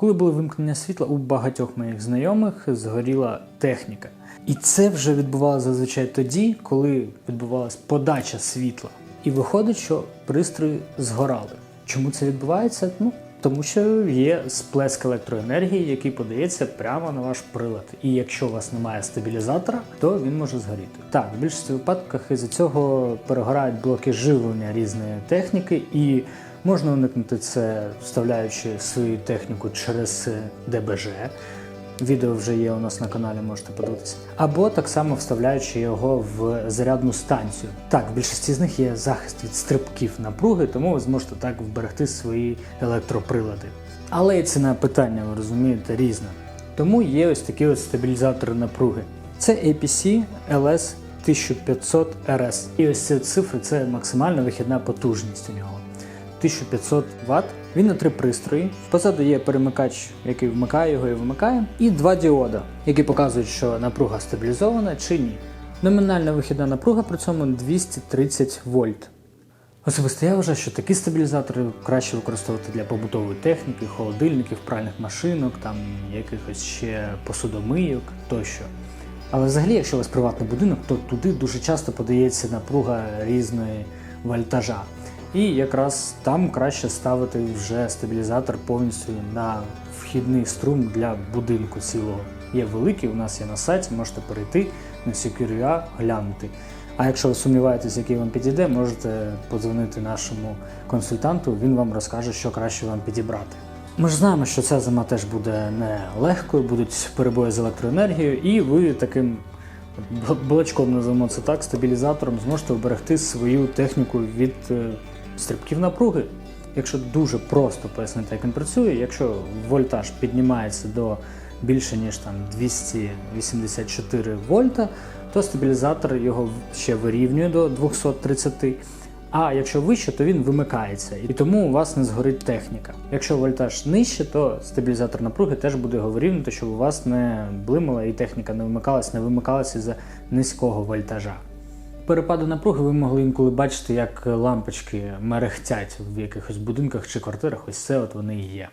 Коли було вимкнення світла, у багатьох моїх знайомих згоріла техніка. І це вже відбувалося зазвичай тоді, коли відбувалася подача світла. І виходить, що пристрої згорали. Чому це відбувається? Ну, тому що є сплеск електроенергії, який подається прямо на ваш прилад. І якщо у вас немає стабілізатора, то він може згоріти. Так, в більшості випадках із-за цього перегорають блоки живлення різної техніки, і можна уникнути це, вставляючи свою техніку через ДБЖ. Відео вже є у нас на каналі, можете подивитися. Або так само вставляючи його в зарядну станцію. Так, в більшості з них є захист від стрибків напруги, тому ви зможете так вберегти свої електроприлади. Але і ціна питання, ви розумієте, різна. Тому є ось такі ось стабілізатори напруги. Це APC LS 1500 RS. І ось ці цифри це максимальна вихідна потужність у нього. 1500 Вт. Він на три пристрої. Позаду є перемикач, який вмикає його і вимикає, і два діода, які показують, що напруга стабілізована чи ні. Номінальна вихідна напруга при цьому 230 вольт. Особисто я вважаю, що такі стабілізатори краще використовувати для побутової техніки, холодильників, пральних машинок, там якихось ще посудомийок тощо. Але взагалі, якщо у вас приватний будинок, то туди дуже часто подається напруга різної вольтажа. І якраз там краще ставити вже стабілізатор повністю на вхідний струм для будинку цілого. Є великий, у нас є на сайті, можете перейти на Secure.ua, глянути. А якщо ви сумніваєтесь, який вам підійде, можете подзвонити нашому консультанту, він вам розкаже, що краще вам підібрати. Ми ж знаємо, що ця зима теж буде не легкою, будуть перебої з електроенергією, і ви таким балачком називаємо це так, стабілізатором зможете вберегти свою техніку від е, стрибків напруги. Якщо дуже просто пояснити, як він працює, якщо вольтаж піднімається до більше ніж там 284 вольта, то стабілізатор його ще вирівнює до 230. А якщо вище, то він вимикається, і тому у вас не згорить техніка. Якщо вольтаж нижче, то стабілізатор напруги теж буде його вирівнювати, щоб у вас не блимала і техніка не вимикалась, не вимикалася із-за низького вольтажа. Перепади напруги ви могли інколи бачити, як лампочки мерехтять в якихось будинках чи квартирах. Ось це от вони є.